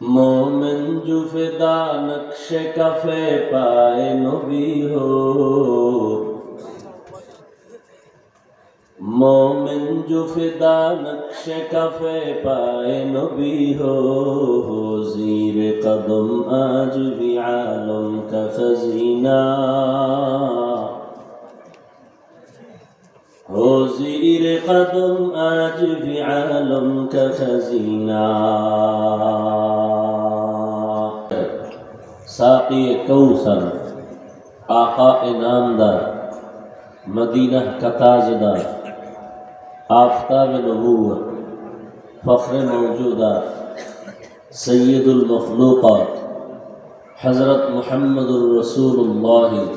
মোমেন জুফেদা নকশে cafe পায় নবী হো মোমেন জুফেদা নকশে কাফে পায় নবী হো জির কদম আজ বি আলম কা খজিনা وزير قدم آج في عالم كخزينا ساقي كوثر آقا انامدار مدينة کا آفتاب نبوة فخر موجودة سيد المخلوقات حضرت محمد الرسول الله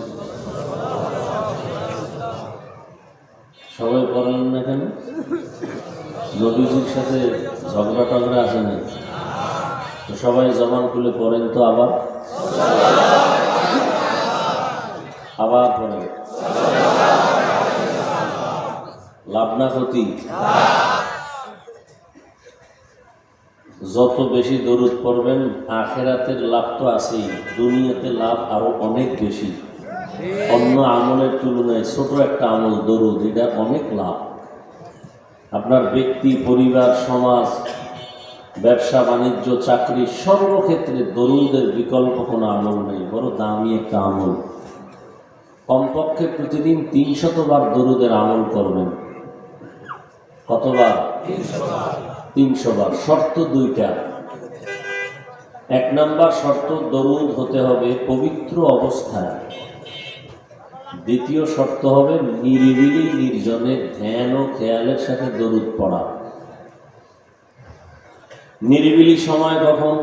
নবীজির সাথে ঝগড়া টগড়া আছে না তো সবাই জবান খুলে পড়েন তো আবার? আবার পড়েন। লাভ না ক্ষতি? যত বেশি দরুদ পড়বেন, আখেরাতের লাভ তো আছেই। দুনিয়াতে লাভ আরও অনেক বেশি। অন্য আমলের তুলনায় ছোট একটা আমল দরুদ, এটা অনেক লাভ। আপনার ব্যক্তি, পরিবার, সমাজ, ব্যবসা, বাণিজ্য, চাকরি, সর্বক্ষেত্রে দরুদের বিকল্প কোনো আমল নেই, বড় দামি একটা আমল। কমপক্ষে প্রতিদিন তিনশতবার দরুদের আমল করবেন। কতবার? তিনশো বার শর্ত দুইটা। এক নাম্বার শর্ত, দরুদ হতে হবে পবিত্র অবস্থায়। দ্বিতীয় শর্ত হবে নিরিবিলি, নির্জনে ধ্যান ও খেয়ালের সাথে দরুদ পড়া। নিরিবিলি সময় কখন?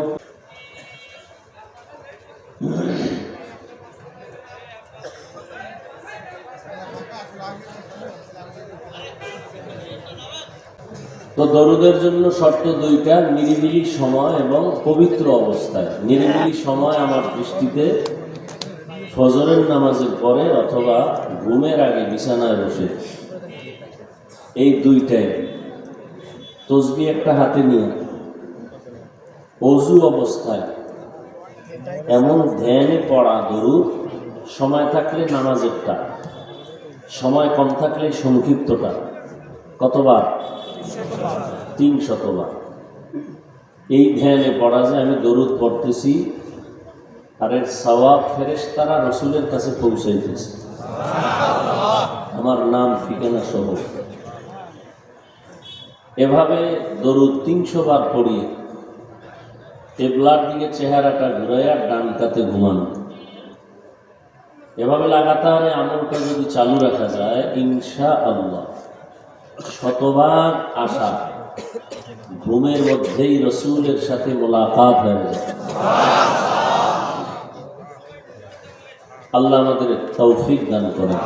তো দরুদের জন্য শর্ত দুইটা, নিরিবিলি সময় এবং পবিত্র অবস্থায়। নিরিবিলি সময় আমার দৃষ্টিতে ফজরের নামাজের পরে অথবা ঘুমের আগে বিছানায় বসে। এই দুইটাই। তসবি একটা হাতে নিয়ে। অজু অবস্থায়। এমন ধ্যানে পড়া দরুদ, সময় থাকলে নামাজেরটা, সময় কম থাকলে সংক্ষিপ্তটা। কতবার? তিন শতবার এই ধ্যানে পড়া যায় আমি দরুদ পড়তেছি আর এর সওয়াব ফেরেস তারা রসুলের কাছে পৌঁছাইতেছে। আমার নাম ঠিকানা সহ। এভাবে দরুদ তিনশো বার পড়িয়ে টেবলার দিকে চেহারাটা ঘুরাইয়া ডান কাতে ঘুমানো। এভাবে লাগাতার আমলটা যদি চালু রাখা যায় ইনশা আল্লাহ শতবার আশা ঘুমের মধ্যেই রসুলের সাথে মোলাকাত হয়ে যায় আল্লাহ আমাদের তৌফিক দান করেন।